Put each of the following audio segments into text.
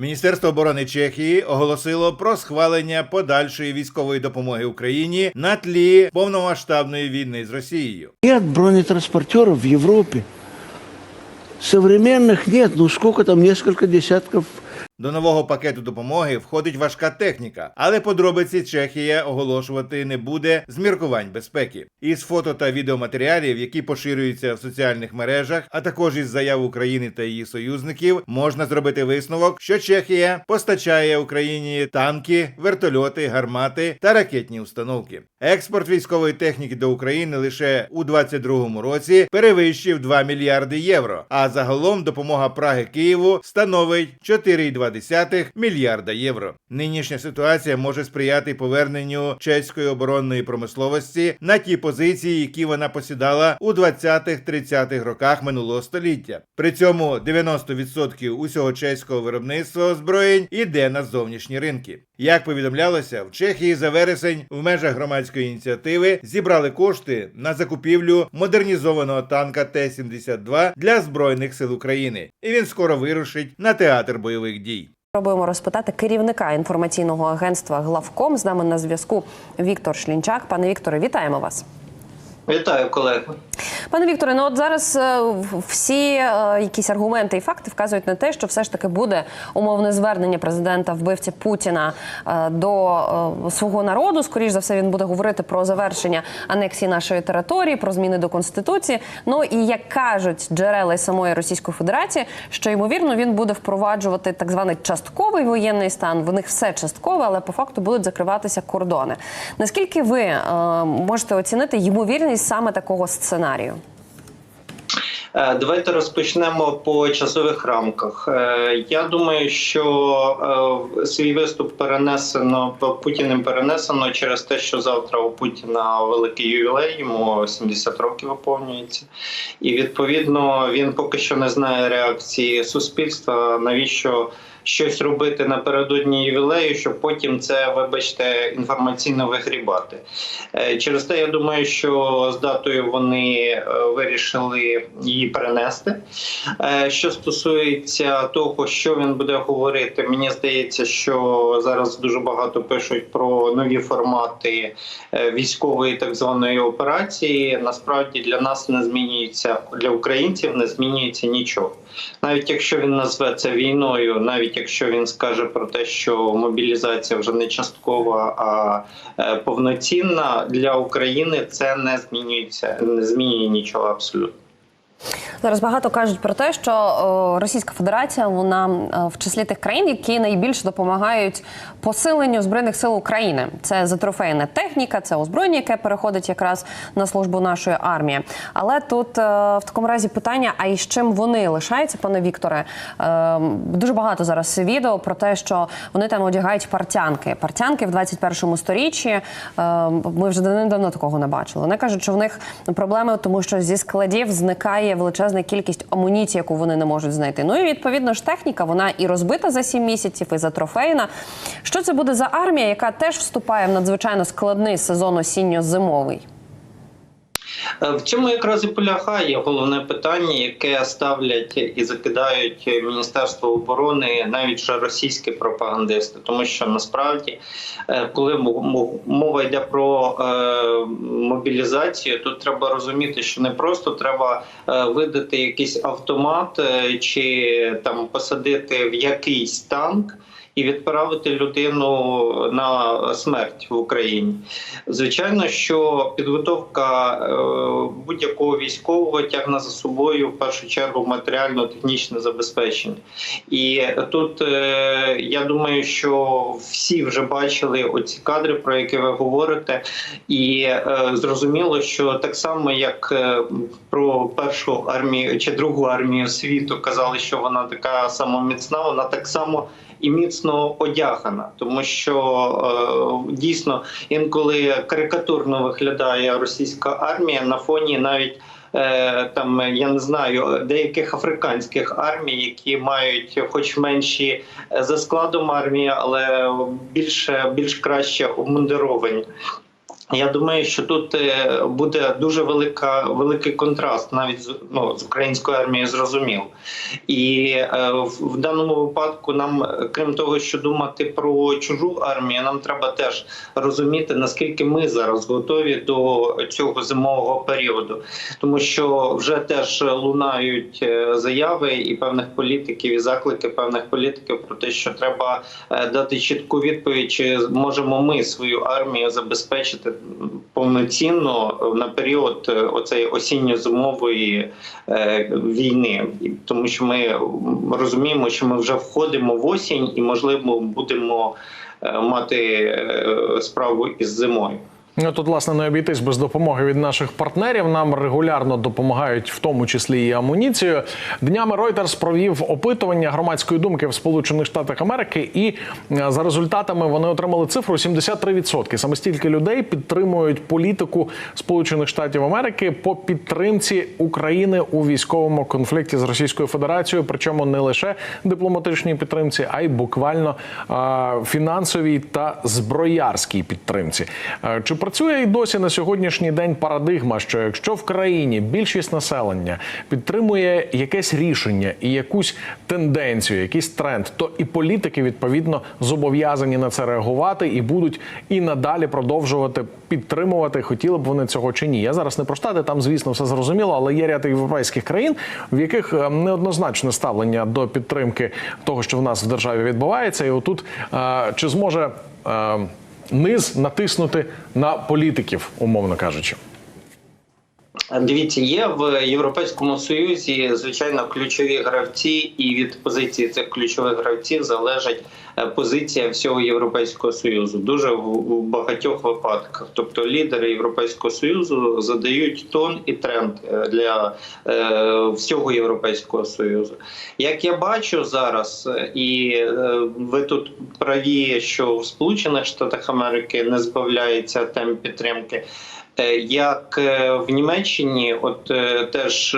Міністерство оборони Чехії оголосило про схвалення подальшої військової допомоги Україні на тлі повномасштабної війни з Росією. Нет бронетранспортеров в Європі. Современных нет. Ну сколько там, несколько десятков До нового пакету допомоги входить важка техніка, але подробиці Чехія оголошувати не буде з міркувань безпеки. Із фото та відеоматеріалів, які поширюються в соціальних мережах, а також із заяв України та її союзників, можна зробити висновок, що Чехія постачає Україні танки, вертольоти, гармати та ракетні установки. Експорт військової техніки до України лише у 2022 році перевищив 2 мільярди євро. А загалом допомога Праги Києву становить 4,2 мільярда євро. Нинішня ситуація може сприяти поверненню чеської оборонної промисловості на ті позиції, які вона посідала у 20-30-х роках минулого століття. При цьому 90% усього чеського виробництва озброєнь іде на зовнішні ринки. Як повідомлялося, в Чехії за вересень в межах громадської ініціативи зібрали кошти на закупівлю модернізованого танка Т-72 для збройних сил України, і він скоро вирушить на театр бойових дій. Пробуємо розпитати керівника інформаційного агентства Главком. З нами на зв'язку Віктор Шлінчак. Пане Вікторе, вітаємо вас. Вітаю, колеги. Пане Вікторе, ну от зараз е, всі е, якісь аргументи і факти вказують на те, що все ж таки буде умовне звернення президента вбивці Путіна е, до свого народу. Скоріш за все, він буде говорити про завершення анексії нашої території, про зміни до конституції. Ну і як кажуть джерела самої Російської Федерації, що ймовірно він буде впроваджувати так званий частковий воєнний стан. В них все часткове, але по факту будуть закриватися кордони. Наскільки ви можете оцінити ймовірність саме такого сценарію? Е, Давайте розпочнемо по часових рамках. Е, Я думаю, що е, свій виступ перенесено Путіним перенесено через те, що завтра у Путіна великий ювілей, йому 70 років виповнюється, і відповідно він поки що не знає реакції суспільства. Навіщо? Щось робити напередодні ювілею, щоб потім це, вибачте, інформаційно вигрібати. Е, Через те я думаю, що з датою вони е, вирішили її перенести. Е, Що стосується того, що він буде говорити, мені здається, що зараз дуже багато пишуть про нові формати військової так званої операції. Насправді для нас не змінюється для українців, не змінюється нічого. Навіть якщо він назве це війною, навіть якщо він скаже про те, що мобілізація вже не часткова, а е, повноцінна для України, це не змінюється, не змінює нічого абсолютно. Зараз багато кажуть про те, що Російська Федерація вона е, в числі тих країн, які найбільше допомагають посиленню збройних сил України. Це затрофейна техніка, це озброєння, яке переходить якраз на службу нашої армії. Але тут е, в такому разі питання: а і чим вони лишаються, пане Вікторе? Е, Дуже багато зараз відео про те, що вони там одягають партянки. Партянки в 21 сторіччі. Ми вже давно такого не бачили. Вони кажуть, що в них проблеми, тому що зі складів зникає величезна кількість амуніції, яку вони не можуть знайти. Ну і відповідно ж техніка, вона і розбита за 7 місяців, і затрофейна. Що це буде за армія, яка теж вступає в надзвичайно складний сезон осінньо-зимовий? Е, В цьому якраз і полягає головне питання, яке ставлять і закидають Міністерство оборони, навіть ще російські пропагандисти, тому що насправді, е, коли мова йде про е, мобілізацію, тут треба розуміти, що не просто треба видати якийсь автомат чи там посадити в якийсь танк. І відправити людину на смерть в Україні. Звичайно, що підготовка е, будь-якого військового тягне за собою в першу чергу матеріально-технічне забезпечення. І тут е, я думаю, що всі вже бачили оці кадри, про які ви говорите, і е, зрозуміло, що так само як про першу армію чи другу армію світу казали, що вона така сама міцна, вона так само і міцно одягана, тому що е, дійсно інколи карикатурно виглядає російська армія на фоні навіть. е, Там я не знаю деяких африканських армій, які мають, хоч менші е, за складом армії, але більше більш краще обмундировані. Я думаю, що тут е, буде дуже велика великий контраст навіть з ну, з українською армією зрозумів. І е, в, в даному випадку нам, е, крім того, що думати про чужу армію, нам треба теж розуміти, наскільки ми зараз готові до цього зимового періоду, тому що вже теж лунають е, заяви і певних політиків, і заклики певних політиків про те, що треба дати чітку відповідь, чи можемо ми свою армію забезпечити повноцінно на період е, оцеї осінньо-зимової е, війни, тому що ми розуміємо, що ми вже входимо в осінь, і можливо будемо е, мати справу із зимою. Ну, Тут, власне, не обійтись без допомоги від наших партнерів. Нам регулярно допомагають, в тому числі і амуніцією. Днями Reuters провів опитування громадської думки в Сполучених Штатах Америки, і е, за результатами вони отримали цифру 73%. Саме стільки людей підтримують політику Сполучених Штатів Америки по підтримці України у військовому конфлікті з Російською Федерацією. Причому не лише дипломатичній підтримці, а й буквально е, фінансовій та зброярській підтримці. Е, Чи працює і досі на сьогоднішній день парадигма, що якщо в країні більшість населення підтримує якесь рішення і якусь тенденцію, якийсь тренд, то і політики відповідно зобов'язані на це реагувати і будуть і надалі продовжувати підтримувати, хотіли б вони цього чи ні. Я зараз не про штати, там звісно все зрозуміло, але є ряд європейських країн, в яких е, неоднозначне ставлення до підтримки того, що в нас в державі відбувається, і отут е, чи зможе. Низ натиснути на політиків, умовно кажучи. Дивіться, є в Європейському Союзі звичайно ключові гравці, і від позиції цих ключових гравців залежить е, позиція всього Європейського союзу. Дуже в, багатьох випадках. Тобто лідери Європейського союзу задають тон і тренд е, для е, всього Європейського союзу. Як я бачу зараз, е, і е, ви тут праві, що в Сполучених Штатах Америки не збавляється темп підтримки. Е, Як е, в Німеччині, от е, теж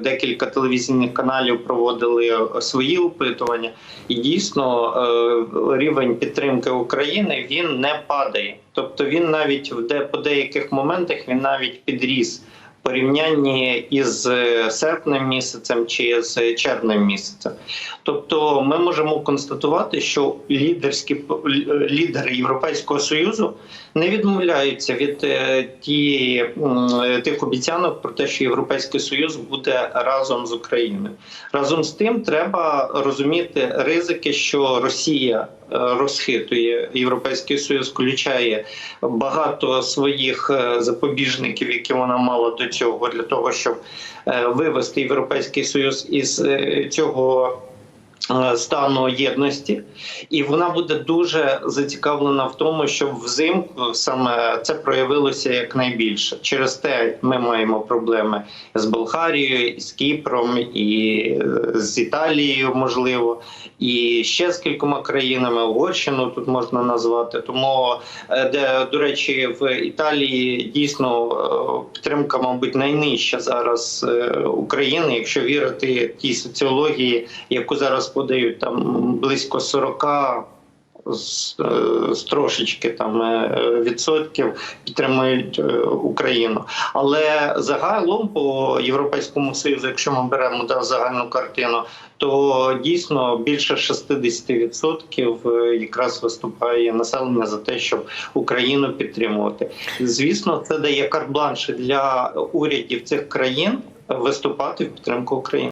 декілька телевізійних каналів проводили свої опитування, і дійсно рівень підтримки України він не падає. Тобто він навіть в де по деяких моментах він навіть підріс порівнянні із е, серпнем місяцем чи з червнем місяцем. Тобто, ми можемо констатувати, що лідерські лідери Європейського союзу не відмовляються від е, тієї е, тих обіцянок про те, що Європейський Союз буде разом з Україною. Разом з тим, треба розуміти ризики, що Росія е, розхитує Європейський Союз, включає багато своїх е, запобіжників, які вона мала до цього, для того, щоб е, вивести Європейський Союз із е, цього. Е, Стану єдності, і вона буде дуже зацікавлена в тому, щоб взимку саме це проявилося якнайбільше. Через те ми маємо проблеми з Болгарією, з Кіпром, і е, з Італією, можливо, і ще з кількома країнами Угорщину тут можна назвати. Тому е, де до речі, в Італії дійсно підтримка, мабуть, найнижча зараз України, якщо вірити тій соціології, яку зараз подають там близько 40 з, е, з трошечки там е, відсотків підтримують е, Україну. Але загалом по Європейському Союзу, якщо ми беремо да, загальну картину, то дійсно більше 60% е, якраз виступає населення за те, щоб Україну підтримувати. Звісно, це дає карт-бланш для урядів цих країн виступати в підтримку України.